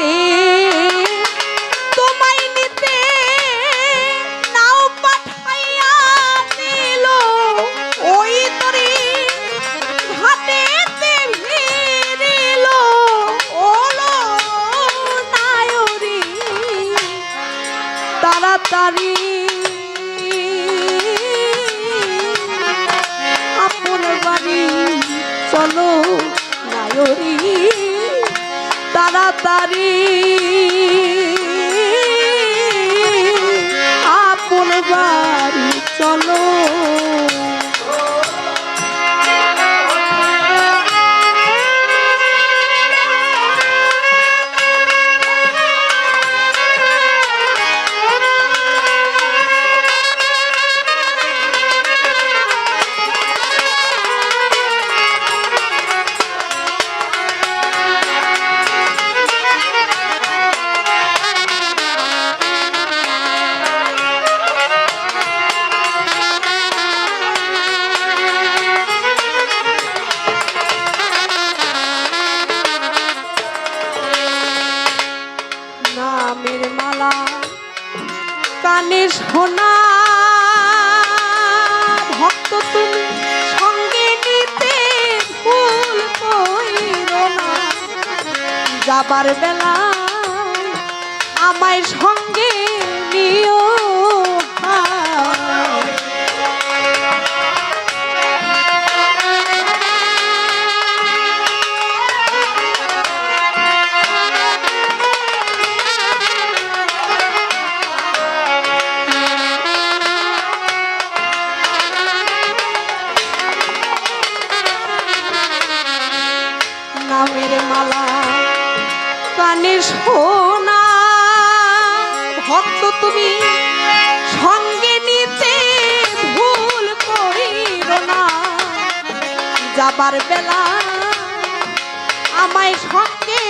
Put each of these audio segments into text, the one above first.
নিতে তাড়াতাড়ি কানে সোনা। ভক্ত তুমি সঙ্গে নিতে ভুল না। যাবার বেলা আমায় সঙ্গে কানে শোনা ভক্ত তুমি সঙ্গে নিতে ভুল করিল না। যাবার বেলা আমায় সঙ্গে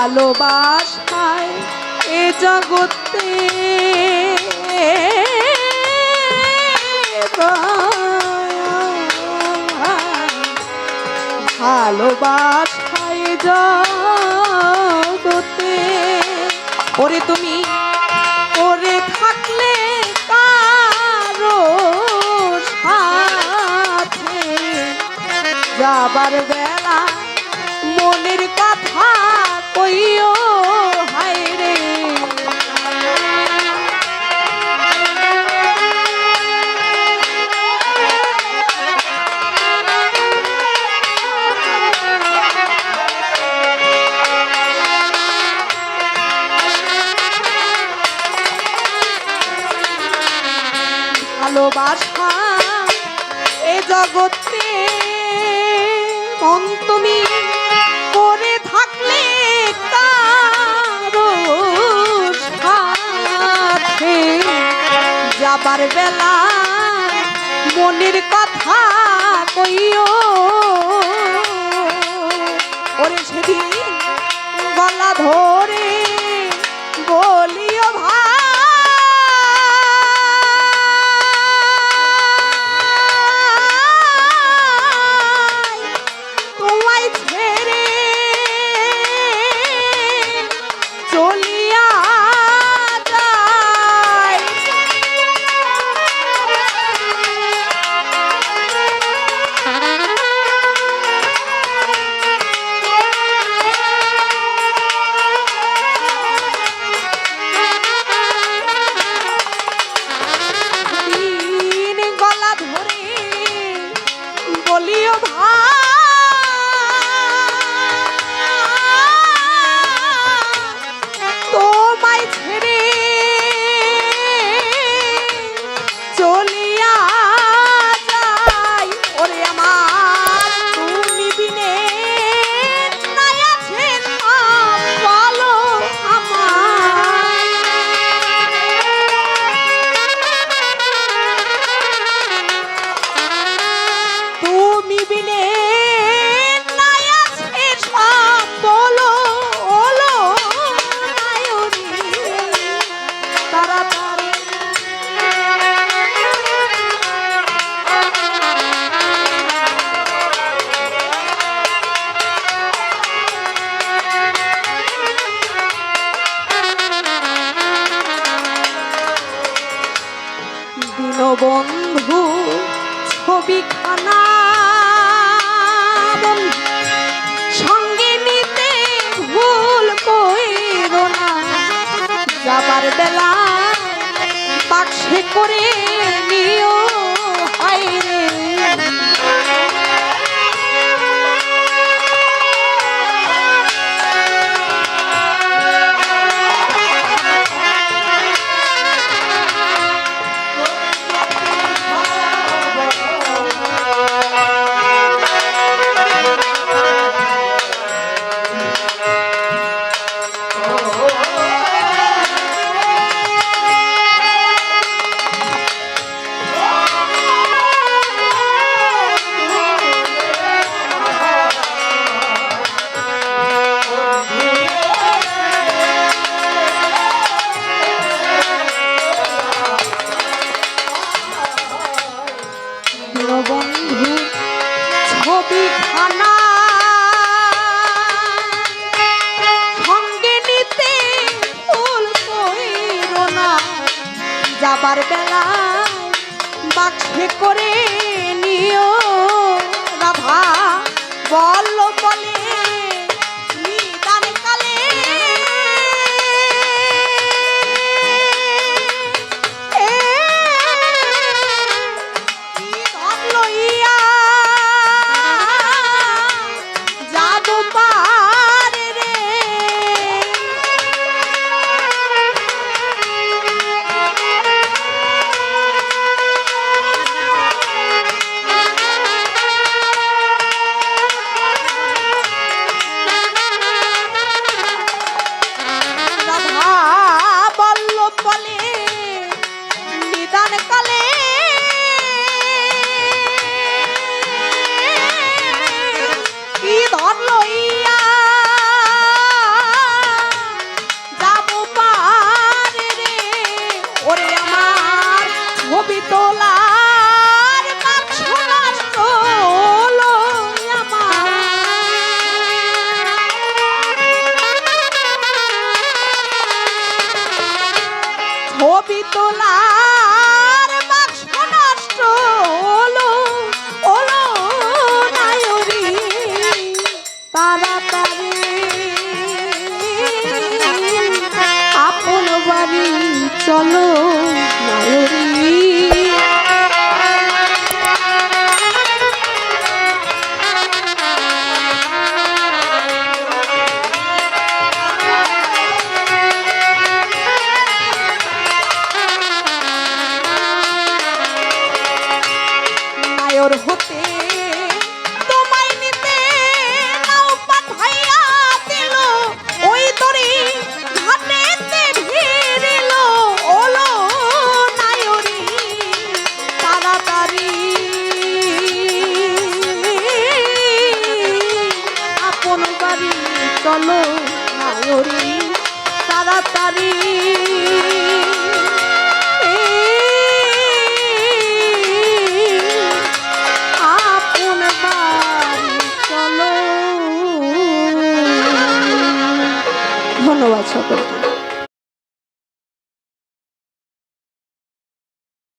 ভালোবাসায় এ জগতে ভালোবাসায় জগতে ওরে তুমি ওরে থাকলে কারও সাথে যাবার ভালোবাসা এ জগতে। মন তুমি করে থাকলে যাবার বেলা মনের কথা কইও। ওরে সেদিন গলা ধরে করে নিও। যাবার বেলা বাক্সে করে ছবি তোলার তাড়াতাড়ি